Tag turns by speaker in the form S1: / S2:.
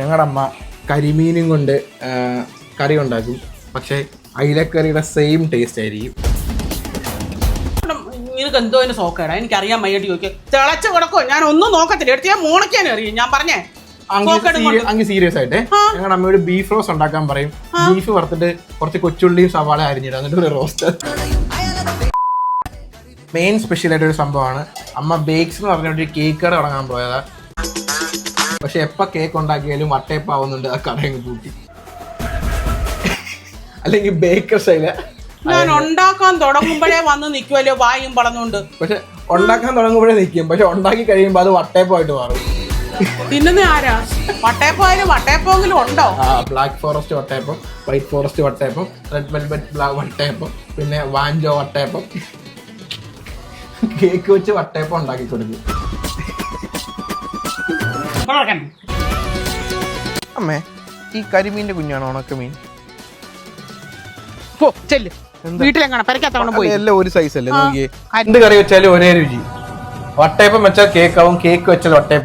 S1: ഞങ്ങളുടെ അമ്മ കരിമീനും കൊണ്ട് കറി ഉണ്ടാക്കും പക്ഷേ അയിലക്കറിയുടെ സെയിം ടേസ്റ്റ് ആയിരിക്കും.
S2: നിനക്ക് എന്തോ അതിന് സോക്കേടാ. എനിക്കറിയാൻ വയ്യായിട്ട് ചോദിക്കുക. തിളച്ച് കിടക്കോ ഞാൻ ഒന്നും നോക്കത്തില്ല. എടുത്ത് ഞാൻ മോണക്കാൻ അറിയും. ഞാൻ പറഞ്ഞേ.
S1: അങ്ങ് സീരിയസ് ആയിട്ട്. ഞങ്ങളുടെ അമ്മയോട് ബീഫ് റോസ് ഉണ്ടാക്കാൻ പറയും. ബീഫ് വറുത്തിട്ട് കുറച്ച് കൊച്ചുള്ളിയും സവാള അരിഞ്ഞിട്ട് എന്നിട്ട് ഒരു റോസ്റ്റ് മെയിൻ സ്പെഷ്യൽ ആയിട്ട് ഒരു സംഭവമാണ്. അമ്മ ബേക്സ് എന്ന് പറഞ്ഞ ഒരു കേക്ക് കട തുടങ്ങാൻ പോയതാ. പക്ഷെ എപ്പ കേക്ക് ഉണ്ടാക്കിയാലും വട്ടയപ്പാവുന്നുണ്ട് ആ കടയങ്ങ് പൂട്ടി. അല്ലെങ്കിൽ ബേക്കർ ശൈല
S2: ഞാൻ ഉണ്ടാക്കാൻ തുടങ്ങുമ്പോഴേ വന്ന് നിൽക്കുമല്ലോ വായും വളർന്നുകൊണ്ട്
S1: പക്ഷെ ഉണ്ടാക്കാൻ തുടങ്ങുമ്പോഴേ നിൽക്കും പക്ഷെ ഉണ്ടാക്കി കഴിയുമ്പോൾ അത് വട്ടയപ്പമായിട്ട് മാറും.
S2: തിന്നുന്ന ആരാ? വട്ടയപ്പായാലും വട്ടയപ്പെങ്കിലും ഉണ്ടോ?
S1: ആ ബ്ലാക്ക് ഫോറസ്റ്റ് വട്ടയപ്പം വൈറ്റ് ഫോറസ്റ്റ് വട്ടയപ്പം റെഡ് വെൽവെറ്റ് ബ്ലാക്ക് വട്ടയപ്പം പിന്നെ വാഞ്ചോ വട്ടയപ്പം. കേക്ക് വെച്ച് വട്ടയപ്പം ഉണ്ടാക്കി കൊടുക്കും. അമ്മേ ഈ കരിമീന്റെ കുഞ്ഞാണോ ഉണക്കമീൻ
S2: പോ ചെല്ല്. വീട്ടിലെങ്ങനെ പെരക്കാത്തവണ്ണം പോയി?
S1: എല്ലാം ഒരു സൈസ് അല്ലേ? നോക്കിയേ. എന്ത് കറി വെച്ചാലും ഒരേ രുചി. വട്ടയപ്പം വെച്ചാൽ കേക്കാവും കേക്ക് വെച്ചാൽ വട്ടയപ്പം.